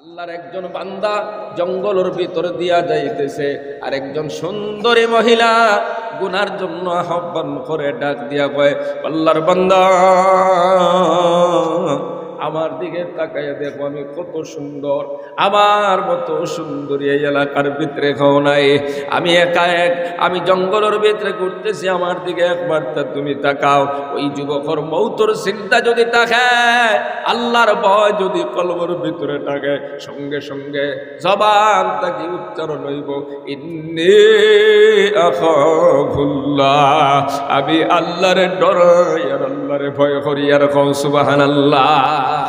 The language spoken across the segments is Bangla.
আল্লাহর একজন বান্দা জঙ্গলের ভিতর দিয়া যাইতেছে। আর একজন সুন্দরী মহিলা গুনার জন্য আহ্বান করে ডাক দিয়া কয়, আল্লাহর বান্দা আমার দিকে তাকাইয়া দেখো, আমি কত সুন্দর। আমার মতো সুন্দরী এই এলাকার ভিতরে খাও নাই। আমি একা এক, আমি জঙ্গলের ভিতরে ঘুরতেছি, আমার দিকে একবার তা তুমি তাকাও। ওই যুবকর মৌতর চিন্তা যদি থাকে, আল্লাহর ভয় যদি কলবর ভিতরে থাকে, সঙ্গে সঙ্গে জবান তাকে উচ্চারণ হইব, ইন্নি আমি আল্লাহরে আর আল্লাহরে ভয় করি আর কৌ সুবহানাল্লাহ।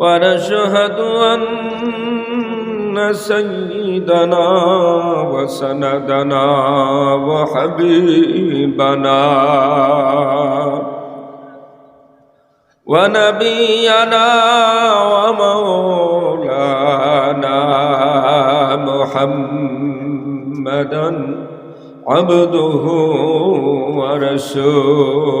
ونشهد أن سيدنا وسندنا وحبيبنا ونبينا ومولانا محمدا عبده ورسوله.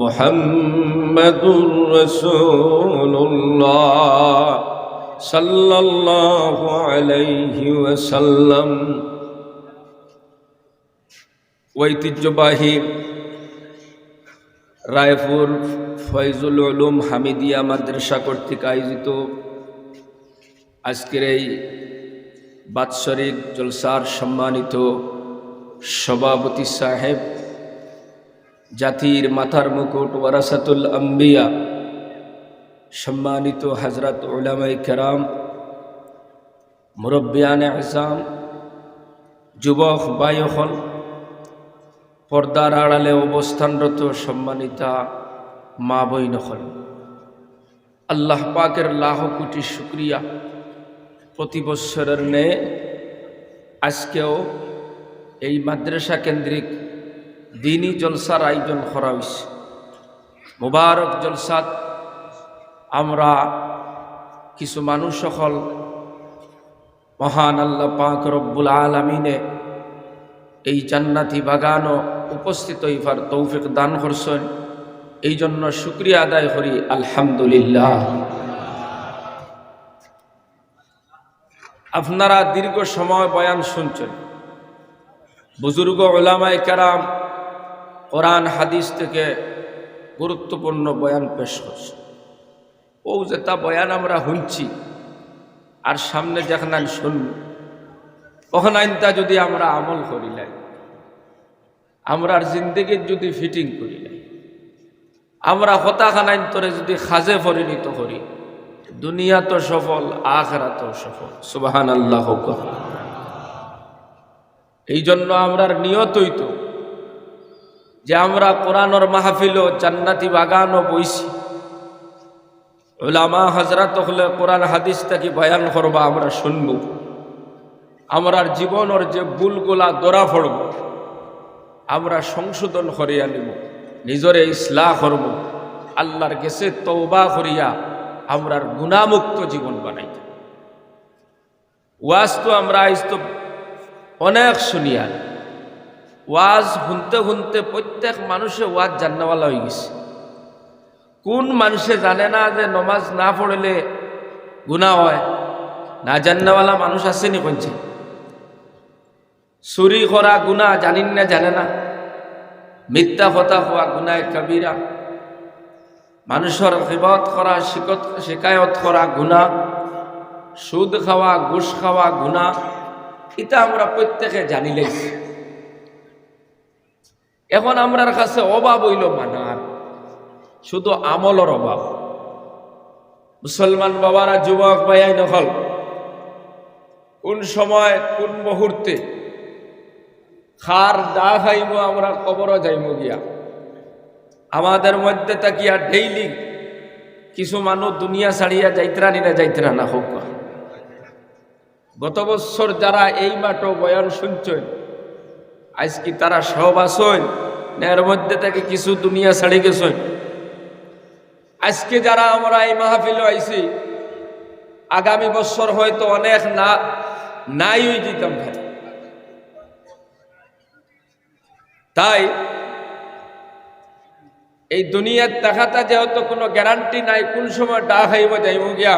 মোহাম্মদুর রসুল্লাহ সাল্লাল্লাহু আলাইহি ওয়াসাল্লাম। ঐতিহ্যবাহী রায়পুর ফয়জুল উলুম হামিদিয়া মাদ্রাসা কর্তৃক আয়োজিত আজকের এই বাৎসরিক জলসার সম্মানিত সভাপতি সাহেব জাতির মাথার মুকুট ওয়ারাসাতুল আম্বিয়া। সম্মানিত হজরত উলামাই কেরাম, মুরব্বিয়ানে আসাম যুবক বায়ুহল পর্দার আড়ালে অবস্থানরত সম্মানিতা মা বইনহল আল্লাহ পাকের লাহ কোটি শুক্রিয়া। প্রতি বৎসরের নে আজকেও এই মাদ্রাসা কেন্দ্রিক দিনই জলসার আয়োজন করা হয়েছে মুবারক জলসাত আমরা কিছু মানুষ সকল মহান আল্লাহ পাক রব্বুল আলমিনে এই জান্নাতি বাগানও উপস্থিত হইবার তৌফিক দান করছেন। এই জন্য শুক্রিয়া আদায় করি, আলহামদুলিল্লাহ। আপনারা দীর্ঘ সময় বয়ান শুনছেন। বুজুর্গ ওলামায় কারাম কোরআন হাদিস থেকে গুরুত্বপূর্ণ বয়ান পেশ করছে। ও যে তা বয়ান আমরা শুনছি আর সামনে যখন যেখানে শুনব, ওখানে আইনটা যদি আমরা আমল করি নাই, আমরার জিন্দগির যদি ফিটিং করি নাই, আমরা হতাখানাইন তোরে যদি খাজে পরিণত করি, দুনিয়া তো সফল, আখরা তো সফল। সুবাহান আল্লাহ এই জন্য আমরার নিয়তই তো যে আমরা কোরআনর মাহফিল জান্নাতি বাগানও বইছি। ওলামা হজরত হলে কোরআন হাদিস থেকে বয়ান করবা, আমরা শুনব। আমরার জীবনের যে বুলগুলা দরা পড়ব, আমরা সংশোধন করিয়া নিব, নিজরে ইসলাহ করব, আল্লাহর গেছে তৌবা করিয়া আমরার গুণামুক্ত জীবন বানাই ওয়াজ তো আমরা আইস তো অনেক শুনিয়া ওয়াজ শুনতে শুনতে প্রত্যেক মানুষে ওয়াজ জান্নাওয়ালা হয়ে গেছে। কোন মানুষে জানে না যে নমাজ না পড়লে গুণা হয়? না জান্নাওয়ালা মানুষ আসেনি কনছে চুরি করা গুণা জানিন না, জানে না। মিথ্যা হতা হওয়া গুনায় কবিরা। মানুষের খিবত করা, শিকত, শিকায়ত করা গুণা সুদ খাওয়া, ঘুষ খাওয়া গুণা এটা আমরা প্রত্যেকে জানি এখন আমরার কাছে অভাব হইল মানার। শুধু আমলের অভাব। মুসলমান বাবারা, যুবক ভাইয়াই নকল। কোন সময়, কোন মুহূর্তে খার দা খাইব আমরা কবরও যাইব গিয়া। আমাদের মধ্যে তাকিয়া ডেইলি কিছু মানুষ দুনিয়া ছাড়িয়া যাইতরা নিনা যাইতরা না হোক। গত বছর যারা এই মাটো বয়ান শুনছেন আজ কি তারা সব আসন না এর মধ্যে থেকে কিছু দুনিয়া ছাড়ি গেছেন। আজকে যারা আমরা এই মাহফিল আইছি, আগামী বছর হয়তো অনেক না, নাই যেতাম ভাই। তাই, এই দুনিয়ার দেখাটা যেহেতু কোনো গ্যারান্টি নাই, কোন সময় ডা খাইব যাইব গিয়া।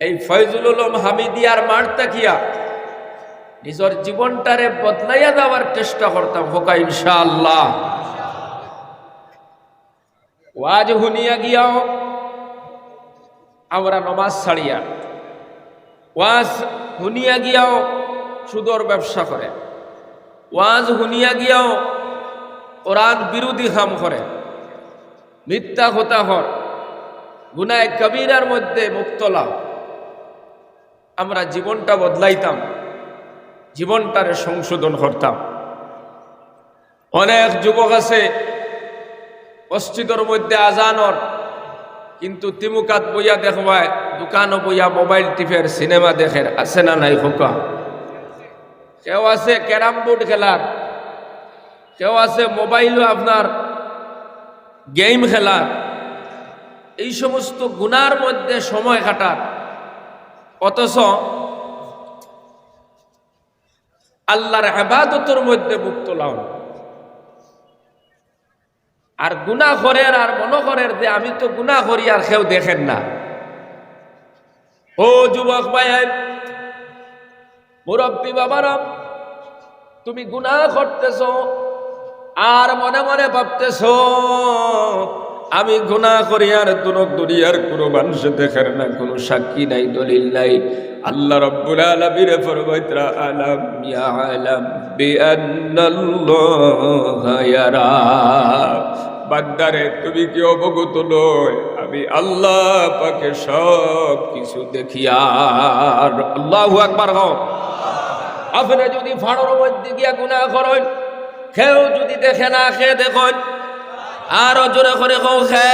এই ফয়জুল হামিদিয়ার মাঠ তাকিয়া নিজের জীবনটারে বদলাইয়া দেওয়ার চেষ্টা করতাম, হোকা ইনশাআল্লাহ। ওয়াজ হুনিয়া গিয়াও, আমরা নমাজ ছাড়িয়া। ওয়াজ হুনিয়া গিয়াও, সুদর ব্যবসা করে। ওয়াজ হুনিয়া গিয়াও, কোরআন বিরোধী কাম করে। মিথ্যা হতা হর, গুনায় কবিরার মধ্যে মুক্তলা আমরা জীবনটা বদলাইতাম। জীবনটারে সংশোধন করতাম। অনেক যুবক আছে, মসজিদের মধ্যে আজানর, কিন্তু তিমুকাত বইয়া দেখবায়, দোকানও বইয়া মোবাইল টিপের সিনেমা দেখের, আছে না নাই হোকা কেউ আছে ক্যারাম বোর্ড খেলার, কেউ আছে মোবাইলও আপনার গেম খেলার। এই সমস্ত গুনার মধ্যে সময় কাটার। অথচ আল্লাহর আবাদতর মধ্যে মুক্ত লাও আর গুনা করের আর মনে করের যে আমি তো গুনা করি আর কেউ দেখেন না। ও যুবক ভাই মুরব্বী বাবারা, তুমি গুনা করতেছ আর মনে মনে ভাবতেছ আমি গুনা করি আর দুনক দুনিয়ার কোনো মানুষ দেখেন না, কোনো সাক্ষী নাই, দলিল নাই। আল্লাহ রব্বুল আলামিন ফরমাইতরা আলাম ইয়া আলাম বিআন্নাল্লাহা ইয়ারা। বান্দারে, তুমি কি অবগত নয়? আমি আল্লাহ পাকে সব কিছু দেখি আর আল্লাহু আকবার হও। আপনি যদি ফাড়োর মধ্যে গিয়া গুনাহ করেন, কেউ যদি দেখে না খেয়ে দেখুন। আরও জোরে করে কও খে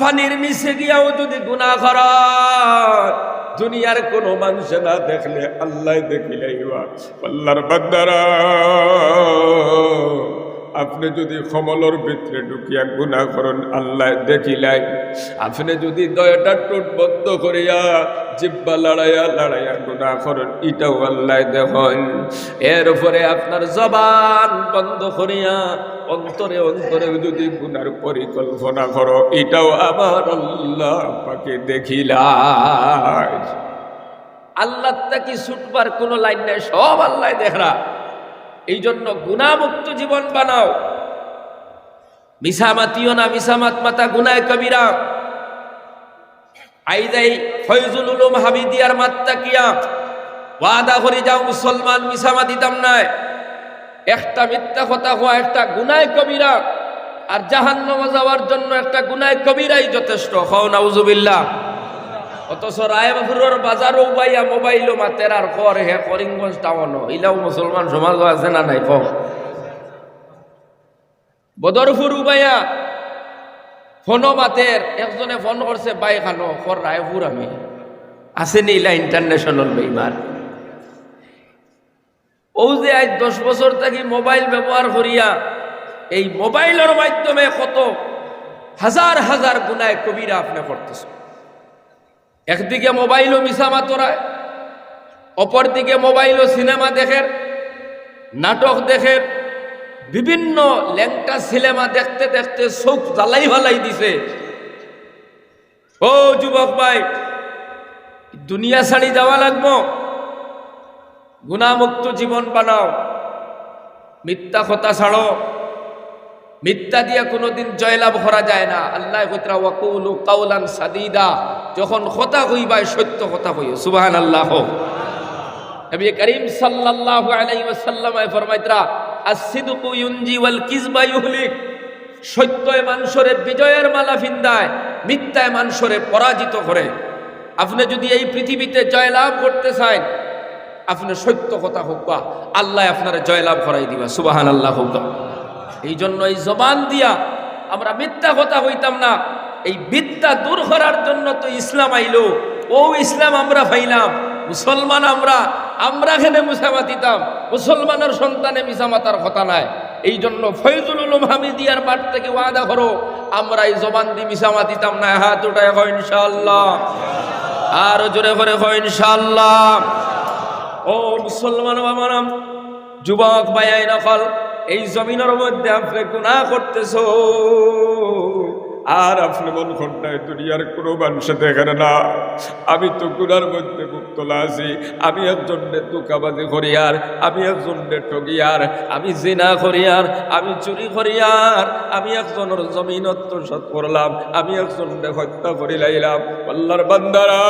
পানির নিচে গিয়াও যদি গুণা কর, দুনিয়ার কোন মানুষ না দেখলে আল্লাহ দেখিলাইবা আল্লাহর বান্দারা, আপনি যদি কমলর ভিতরে ঢুকিয়া গুণা করেন, আল্লাহ দেখিলাই আপনি যদি দয়টা টুট বন্ধ করিয়া জিব্বা লড়াইয়া লড়াইয়া গুণা করেন, এটাও আল্লাহ দেখেন। এর উপরে আপনার জবান বন্ধ করিয়া অন্তরে অন্তরে যদি গুনার পরিকল্পনা করো, এটাও আমার আল্লাহ পাকে দেখিলাই। আল্লাহ তাকে ছুটবার কোনো লাইন নাই, সব আল্লাহ দেখরা এই জন্য গুণামুক্ত জীবন বানাও। মিসামাতিও না মিসামাত মাতা গুনায় কবিরা। আইদাই ফয়জুল উলুম হাবিদিয়ার মাত্তা কিয়া ওয়াদা করে যাও, মুসলমান মিসামা দিতাম নাই। একটা মিথ্যা কথা হওয়া একটা গুনায় কবিরা। আর জাহান্নামে যাওয়ার জন্য একটা গুনায় কবিরাই যথেষ্ট। হও, নাউজুবিল্লাহ। অথচ রায়বাবুর বাজারও বাইয়া মোবাইলও মাতের আর কর হে করিমগঞ্জ টাউনও। ইলাও মুসলমান সমাজ আছে না নাই কম বদরপুর উবাইয়া ফোনও মাতের, একজনে ফোন করছে বাই খানো কর রায়পুর আমি। আসেনি ইলা ইন্টারন্যাশনাল বেইমার ও যে আজ দশ বছর থাকি মোবাইল ব্যবহার করিয়া, এই মোবাইলের মাধ্যমে কত হাজার হাজার গুনায় কবিরা আপনি করতেছে একদিকে মোবাইলও মিশামা তোরায় অপরদিকে মোবাইলও সিনেমা দেখের নাটক দেখের বিভিন্ন ল্যাংটা সিনেমা দেখতে দেখতে চোখ জ্বালাই ভালাই দিছে। ও যুবক ভাই, দুনিয়া ছাড়ি যাওয়া লাগবো? গুণামুক্ত জীবন বানাও। মিথ্যা কথা ছাড়ো। মিথ্যা দিয়ে কোনোদিন জয়লাভ করা যায় না। আল্লাহ কতরা ওয়াকুলু কাউলান সাদিদা। যখন কথা কইবাই সত্য কথা কইও। সুবহান আল্লাহ নবী করিম সাল্লাল্লাহু আলাইহি ওয়াসাল্লাম ফরমাইতরা আসিদুকু ইউনজি ওয়াল কিজবা ইউহলিক। সত্যয় মানুষরে বিজয়ের মালা ফিন্দায়, মিথ্যায় মানুষরে পরাজিত করে। আপনি যদি এই পৃথিবীতে জয়লাভ করতে চান আপনি সত্য কথা হোক আল্লাহ আপনার জয়লাভ করাই দিবা সুবাহান আল্লাহ হোক এই জন্য এই জবান দিয়া আমরা মিথ্যা কথা হইতাম না। এই বিদ্যা দূর করার জন্য তো ইসলাম আইলো। ও ইসলাম আমরা পাইলাম, মুসলমান আমরা আমরা এখানে মুসামা দিতাম মুসলমানের সন্তানে মিসামাতার কথা নাই। এই জন্য ফয়জুল উলুম হামিদিয়ার মাঠ থেকে ওয়াদা করো, আমরা এই জবান দিয়ে মিসামা দিতাম না। হাত উঠায় হয় ইনশাআল্লাহ। আরও জোরে করে হয় ইনশাআল্লাহ। ও মুসলমান বাবারাম যুবক বায়াই নকল, এই জমিনের মধ্যে আপনি গুনাহ করতেছ। আর আপনি মন ঘন্টায় দুনিয়ার কোনো মানুষে দেখেন না। আমি তো গুনার মধ্যে মুক্তলা আছি। আমি একজন তুকাবাজি করিয়ার আমি একজন ঠগিয়ার আমি জিনা করিয়ার আমি চুরি করিয়ার আমি একজনের জমিন আত্মসাত করলাম, আমি একজন হত্যা করি লাইলাম আল্লাহর বান্দারা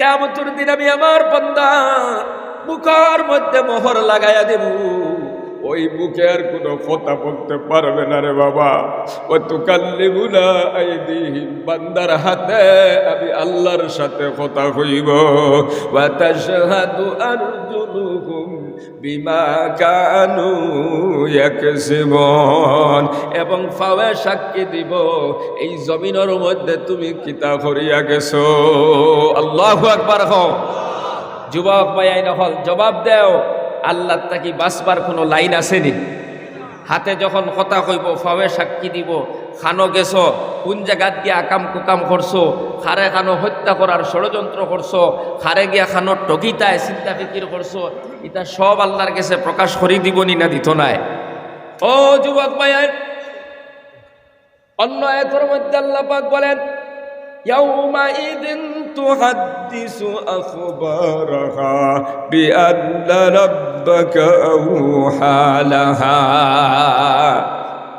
কেমতের দিন আমি আমার বন্দা মুখর মধ্যে মোহর লাগাইয়া দেব। ওই মুখে আর কোনো কথা বলতে পারবে না রে বাবা। ও তো কাল্লিমুনা আইদিহিম বান্দার হাতে, আমি আল্লাহর সাথে কথা হইব বিমা কানু এবং ফাওয়ে সাক্ষী দিব, এই জমিনের মধ্যে তুমি কিতা করিয়া গেছো। আল্লাহু আকবার হও। যুবক ভাইয়াই নহল জবাব দেও। আল্লাহ তাকি বাসবার কোনো লাইন আসেনি। হাতে যখন কথা কইব, ফাওয়ে সাক্ষী দিব, খানো গেছো, কোন জায়গাত গিয়া আকাম কুকাম করছ, খারে খানো হত্যা করার ষড়যন্ত্র করছ, খারে গিয়া খানো টকিতায় চিন্তা ফিকির করছ এটা সব আল্লাহর কাছে প্রকাশ করি দিব নি না দিত নাই। ও যুবক ভাইয়াই অন্য এতর মধ্যে আল্লাহ পাক বলেন يومئذ تحدث أخبارها بأن ربك أوحى لها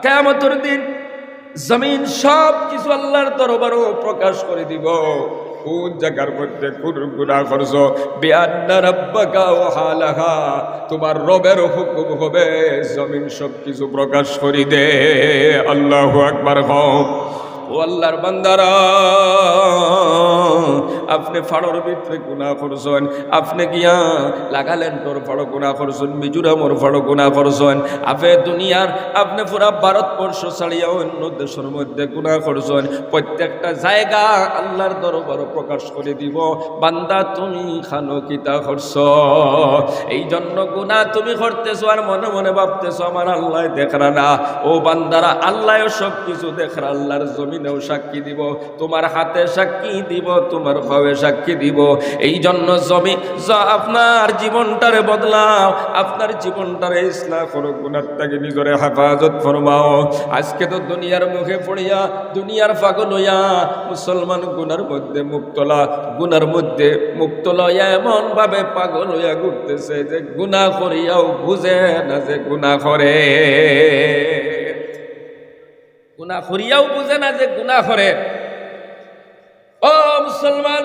কেমতর দিন জমিন সব কিছু আল্লাহর দরবারও প্রকাশ করে দিব কোন জায়গার মধ্যে কোন গুণা করছো বেআন্না রব্বাকা ও হালাহা তোমার রবের হুকুম হবে জমিন সব কিছু প্রকাশ করি দে আল্লাহ আকবার হোক ও আল্লাহর বান্দারা, আপনি ফাড়োর ভিতরে গুণা করছেন। আপনি গিয়া লাগালেন তোর ফাড়ো গুণা করছেন, মিজোরামর ফাড়ো গুণা করছেন। আপনি দুনিয়ার, আপনি পুরা ভারতবর্ষ ছাড়িয়া অন্য দেশের মধ্যে গুণা করছেন। প্রত্যেকটা জায়গা আল্লাহর দরবার প্রকাশ করে দিব। বান্দা, তুমি খানো কিতা করছ? এই জন্য গুণা তুমি করতেছো আর মনে মনে ভাবতেছো, আমার আল্লাহ দেখরা না। ও বান্দারা আল্লাহ সব কিছু দেখরা, আল্লাহর জমিনেও সাক্ষী দিব, তোমার হাতে সাক্ষী দিব, তোমার ভাবে সাক্ষী দিব। এই জন্য জমি আপনার জীবনটারে বদলাও, আপনার জীবনটারে ইসলাম করো গুণার তাকে নিজরে হেফাজত ফরমাও। আজকে তো দুনিয়ার মুখে পড়িয়া, দুনিয়ার পাগল হইয়া, মুসলমান গুনার মধ্যে মুক্তলা, গুনার মধ্যে মুক্তলা হইয়া এমন ভাবে পাগল হইয়া ঘুরতেছে যে গুণা করিয়াও বুঝে না যে গুণা করে। গুণা করিয়াও বুঝে না যে গুণা করে ও মুসলমান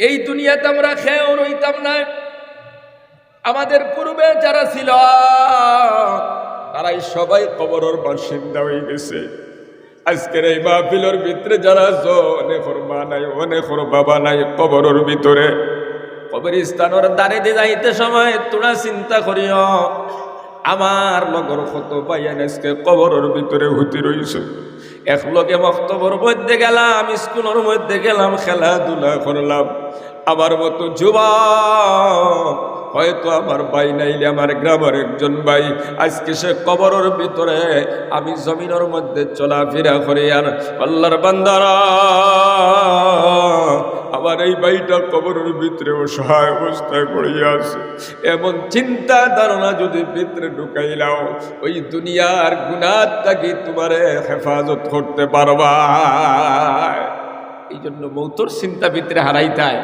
এই দুনিয়াতে আমরা খেয়েও রইতাম না। আমাদের পূর্বে যারা ছিল তারাই সবাই কবরের বাসিন্দা হয়ে গেছে। আজকের এই মাহফিলের ভিতরে যারা আছো, অনেকর মা নাই অনেকর বাবা নাই কবরের ভিতরে। কবরস্থানের দ্বারে দিয়ে যাইতে সময় তোরা চিন্তা করিও আমার লগর কত পাইয়ান আজকে কবরের ভিতরে হুতি রইছে। এক লগে মক্তবর মধ্যে গেলাম, স্কুলের মধ্যে গেলাম, খেলাধুলা করলাম। আমার মতো যুবক, হয়তো আমার ভাই নাইলে আমার গ্রামের একজন ভাই। আজকে সে কবরের ভিতরে আমি জমিনের মধ্যে চলাফেরা করি আর আল্লাহর বান্দারা আমার এই বাড়িটা কবরের ভিতরে অসহায় অবস্থায় পড়িয়া আছে। এমন চিন্তা ধারণা যদি ভিতরে ঢুকাইলাও ওই দুনিয়ার গুণার তাকে তোমারে হেফাজত করতে পারবা। এই জন্য মৌতর চিন্তা ভিতরে হারাইতায়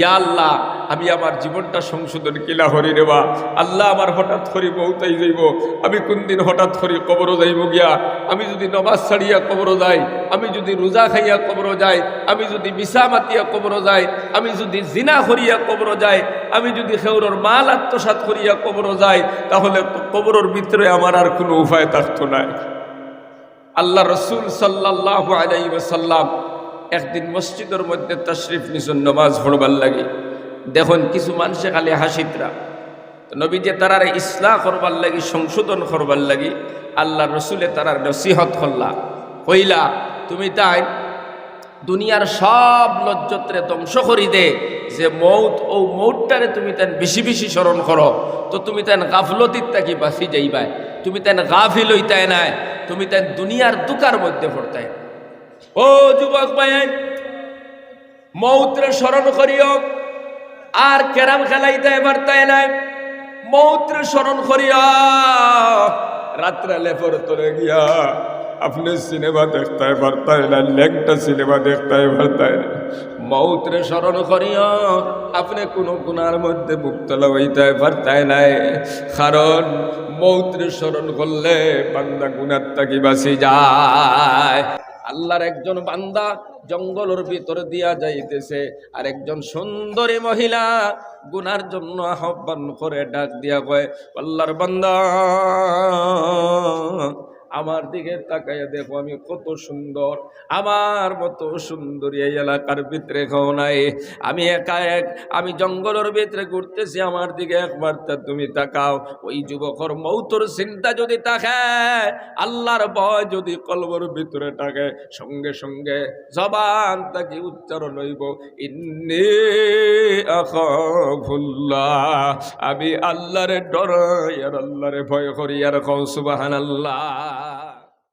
ইয়া আল্লাহ আমি আমার জীবনটা সংশোধন কিলা হরি রেবা আল্লাহ আমার হঠাৎ করি মৌতাই যাইব। আমি কোন দিন হঠাৎ করি কবরও যাইব গিয়া। আমি যদি নমাজ ছাড়িয়া কবরও যাই, আমি যদি রোজা খাইয়া কবরও যাই, আমি যদি মিশা মাতিয়া কবরও যাই, আমি যদি জিনা করিয়া কবরও যাই, আমি যদি খেউরর মাল আত্মসাত করিয়া কবরও যাই, তাহলে কবরের ভিতরে আমার আর কোনো উপায় থাকতো নাই। আল্লাহ রসুল সাল্লাহ আলাইসাল্লাম একদিন মসজিদের মধ্যে তশরিফ নিছুন নমাজ পড়বার লাগে। দেখুন, কিছু মানুষে খালি হাসিতরা। নবী যে তারার ইসলাহ করবার লাগি, সংশোধন করবার লাগি, আল্লাহ রসুলে তারার নসিহত করলা। কইলা, তুমি তাই দুনিয়ার সব লজ্জত্রে ধ্বংস করি দে, যে মৌত, ও মৌতটারে তুমি তেন বেশি বেশি স্মরণ করো। তো তুমি তেন গাফলতির তাকি বাঁচি যাইবাই? তুমি তেন গাফিল হইতাই নাই, তুমি তেন দুনিয়ার দুকার মধ্যে পড়তাই ও যুবক ভাই, মৌত্রে স্মরণ করিও। আর ক্যারাম খেলাইতে এবার তাই নাই। মৌত্রে স্মরণ করিয়া রাত্রে লেফর তোরে গিয়া আপনি সিনেমা দেখতে পারতাই না ল্যাংটা সিনেমা দেখতে পারতাই না মৌত্রে স্মরণ করিয়া আপনি কোনো গুনার মধ্যে মুক্তলা হইতে পারতাই নাই। কারণ মৌত্রে স্মরণ করলে বান্দা গুনার তাকি বাসি যায়? আল্লাহর একজন বান্দা জঙ্গলের ভিতর দিয়া যাইতেছে, আর একজন সুন্দরী মহিলা গুনার জন্য আহ্বান করে ডাক দিয়া কয়, আল্লাহর বান্দা আমার দিকে তাকাইয়া দেখো, আমি কত সুন্দর। আমার মতো সুন্দরী এই এলাকার ভিতরে খাও নাই। আমি একা এক, আমি জঙ্গলের ভিতরে ঘুরতেছি, আমার দিকে একবার তা তুমি তাকাও। ওই যুবকর মৌতর চিন্তা যদি তাকে, আল্লাহর ভয় যদি কলবর ভিতরে থাকে, সঙ্গে সঙ্গে জবান তাকে উচ্চারণ হইব, ইন্নি আমি আল্লাহরে ডরাই আর আল্লাহরে ভয় করি আর কৌ সুবাহান আল্লাহ